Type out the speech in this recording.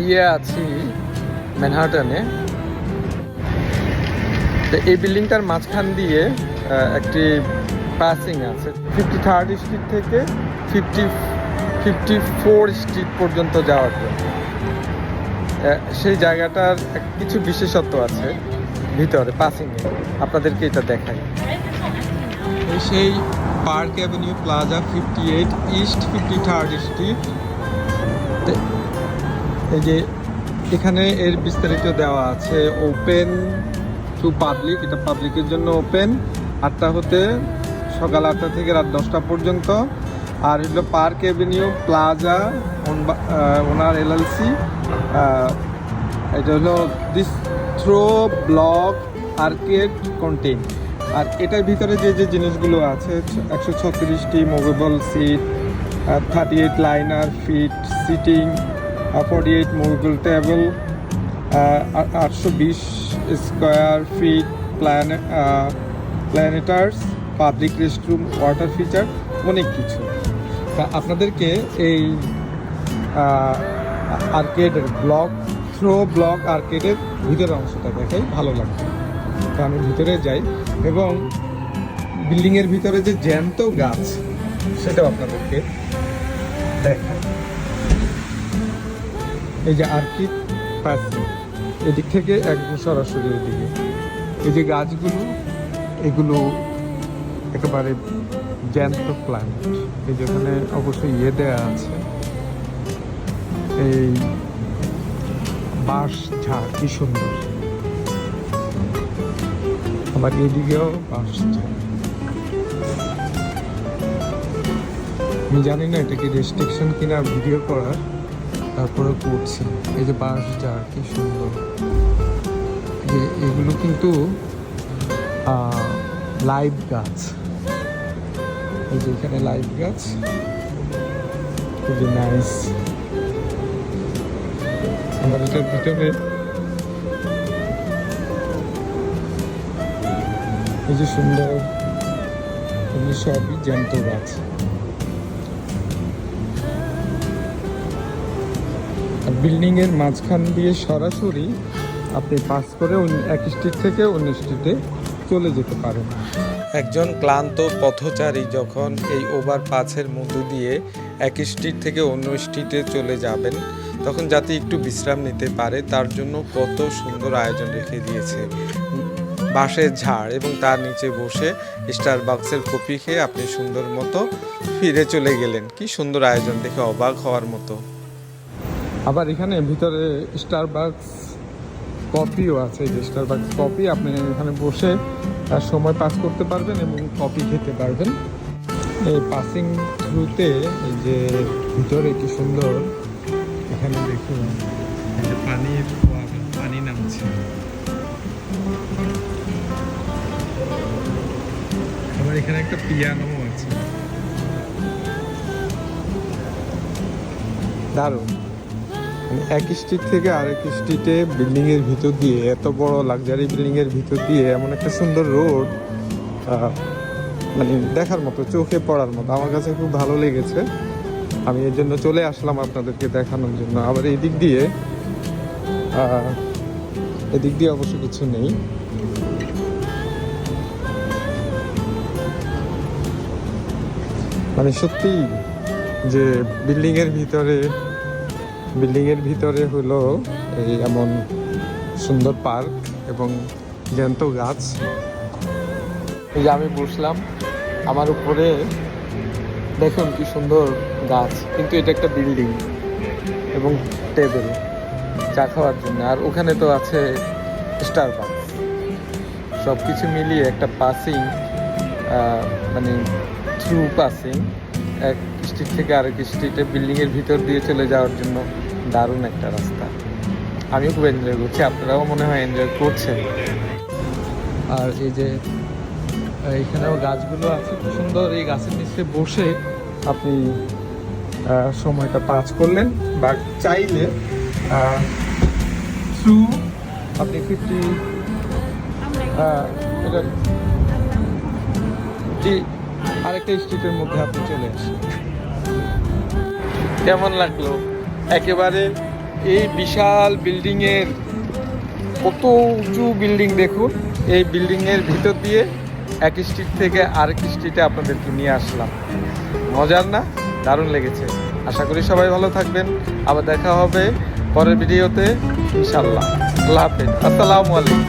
দাঁড়িয়ে আছি ম্যানহাটনে। এই বিল্ডিংটার মাঝখান দিয়ে একটি পাসিং আছে। ফিফটি থার্ড স্ট্রিট থেকে ফিফটি ফিফটি ফোর স্ট্রিট পর্যন্ত যাওয়ার জন্য। সেই জায়গাটার কিছু বিশেষত্ব আছে ভিতরে পাসিংয়ে আপনাদেরকে এটা দেখাই। সেই park avenue plaza fifty eight east fifty third street এই যে এখানে এর বিস্তারিত দেওয়া আছে ওপেন টু পাবলিক এটা পাবলিকের জন্য ওপেন আটটা হতে সকাল আটটা থেকে রাত দশটা পর্যন্ত। আর হলো park avenue plaza owner LLC এটা হলো this through block arcade contain আর এটার ভিতরে যে যে জিনিসগুলো আছে, একশো ছত্রিশটি movable seat thirty eight linear feet seating forty eight movable table আটশো বিশ স্কোয়ার ফিট প্ল্যানে planters public restroom water feature অনেক কিছু। তা আপনাদেরকে এই আর্কেডের ব্লক থ্রো ব্লক আর্কেডের ভিতরের অংশটা দেখাই, ভালো লাগবে। তা আমি ভিতরে যাই, এবং বিল্ডিংয়ের ভিতরে যে জ্যান্ত গাছ, সেটাও আপনাদেরকে দেখাই। এই যে আর্কিড পাসিং এদিক থেকে একদম সরাসরি এদিকে। এই যে গাছগুলো, এগুলো একেবারে জ্যান্ত প্ল্যান্ট এই যেখানে অবশ্যই ইয়ে দেওয়া আছে। এই বাঁশ ঝাড় কি সুন্দর। আবার এদিকেও বাঁশ ঝাড় আমি জানি না এটা কি রেস্ট্রিকশন কিনা ভিডিও করার। তারপরে করছি। এই যে বাঁশ ঝাড় কি সুন্দর। যে এগুলো কিন্তু লাইভ গাছ। এই যে এখানে লাইভ গাছ। খুবই নাইস এটার ভিতরে। এই যে সুন্দর এগুলো সবই জ্যান্ত গাছ। আর বিল্ডিং এর মাঝখান দিয়ে সরাসরি আপনি পাস করে এক স্ট্রিট থেকে অন্য স্ট্রিটে চলে যেতে পারেন। একজন ক্লান্ত পথচারী যখন এই ওভার ওভারপাসের মধ্য দিয়ে এক স্ট্রিট থেকে অন্য স্ট্রিটে চলে যাবেন, তখন যাতে একটু বিশ্রাম নিতে পারে, তার জন্য কত সুন্দর আয়োজন রেখে দিয়েছে। বাঁশের ঝাড় এবং তার নিচে বসে স্টার বাক্সের কপি খেয়ে আপনি সুন্দর মতো ফিরে চলে গেলেন। কি সুন্দর আয়োজন দেখে অবাক হওয়ার মতো। আবার এখানে ভিতরে স্টারবাক্স কফিও আছে। যে স্টারবাক্স কফি আপনি এখানে বসে তার সময় পাস করতে পারবেন এবং কফি খেতে পারবেন। এই পাসিং থ্রুতে এই যে ভিতরে কি সুন্দর, এখানে দেখুন যে পানির পানি নামছে। আবার এখানে একটা পিয়ানো আছে। দারুণ। এক স্ট্রিট থেকে আরেক স্ট্রিটে বিল্ডিং এর ভিতর দিয়ে, এত বড় লাক্সারি বিল্ডিং এর ভিতর দিয়ে এমন একটা সুন্দর রোড মানে দেখার মতো, চোখে পড়ার মতো। আমার কাছে খুব ভালো লেগেছে। আমি এর জন্য চলে আসলাম আপনাদেরকে দেখানোর জন্য। আবার এই দিক দিয়ে এদিক দিয়ে অবশ্য কিছু নেই। মানে সত্যি যে বিল্ডিং এর ভিতরে বিল্ডিং এর ভিতরে হলো এই এমন সুন্দর পার্ক এবং জ্যান্ত গাছ। এই আমি বসলাম, আমার উপরে দেখুন কি সুন্দর গাছ, কিন্তু এটা একটা বিল্ডিং এবং টেবিল চা খাওয়ার জন্য। আর ওখানে তো আছে স্টার বাক্স সব কিছু মিলিয়ে একটা পাসিং মানে থ্রু পাসিং এক স্ট্রিট থেকে আরেক স্ট্রিটে বিল্ডিংয়ের ভিতর দিয়ে চলে যাওয়ার জন্য দারুণ একটা রাস্তা। আমিও খুব এনজয় করছি, আপনারাও মনে হয় এনজয় করছেন। আর এই যে, এখানেও গাছগুলো আছে, খুব সুন্দর এই গাছের নিচে বসে আপনি সময়টা পাস করলেন, বা চাইলে থ্রু আপনি ফিফটি জি আরেকটা স্ট্রিটের মধ্যে আপনি চলে আসেন। কেমন লাগল? একেবারে এই বিশাল বিল্ডিংয়ের কত উঁচু বিল্ডিং দেখুন। এই বিল্ডিংয়ের ভিতর দিয়ে এক স্ট্রিট থেকে আরেক স্ট্রিটে আপনাদেরকে নিয়ে আসলাম। মজার না? দারুণ লেগেছে। আশা করি সবাই ভালো থাকবেন। আবার দেখা হবে পরের ভিডিওতে ইনশাল্লাহ আল্লাহ হাফেজ। আসসালামু আলাইকুম।